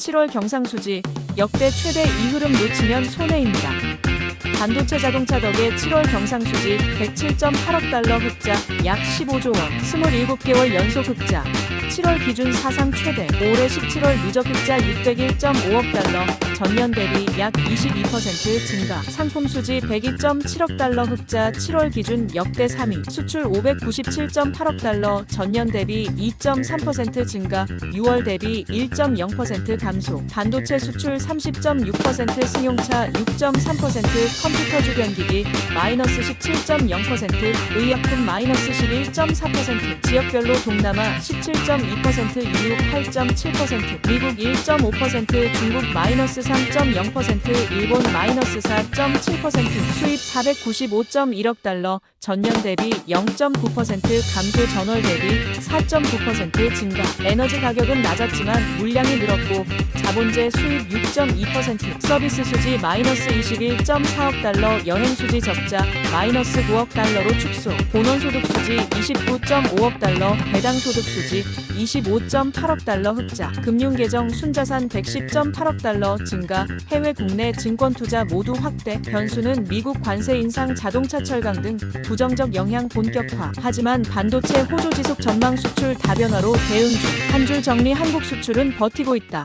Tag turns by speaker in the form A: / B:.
A: 7월 경상수지 역대 최대 이 흐름 놓치면 손해입니다. 반도체 자동차 덕에 7월 경상수지 107.8억 달러 흑자 약 15조 원 27개월 연속 흑자 7월 기준 사상 최대 올해 17월 누적 흑자 601.5억 달러 전년 대비 약 22% 증가. 상품 수지 102.7억 달러 흑자 7월 기준 역대 3위 수출 597.8억 달러 전년 대비 2.3% 증가 6월 대비 1.0% 감소. 반도체 수출 30.6% 승용차 6.3% 컴퓨터 주변기기 마이너스 17.0% 의약품 마이너스 11.4% 지역별로 동남아 17.2% 유럽 8.7% 미국 1.5% 중국 마이너스 3.0% 일본 마이너스 4.7% 수입 495.1억 달러 전년 대비 0.9% 감소 전월 대비 4.9% 증가. 에너지 가격은 낮았지만 물량이 늘었고 자본재 수입 6.2% 서비스 수지 마이너스 21.4억 달러 여행 수지 적자 마이너스 9억 달러로 축소. 본원 소득 수지 29.5억 달러 배당 소득 수지 25.8억 달러 흑자 금융 계정 순자산 110.8억 달러 증가 해외 국내 증권 투자 모두 확대 변수는 미국 관세 인상 자동차 철강 등 부정적 영향 본격화 하지만 반도체 호조 지속 전망 수출 다변화로 대응 중 한 줄 정리 한국 수출은 버티고 있다.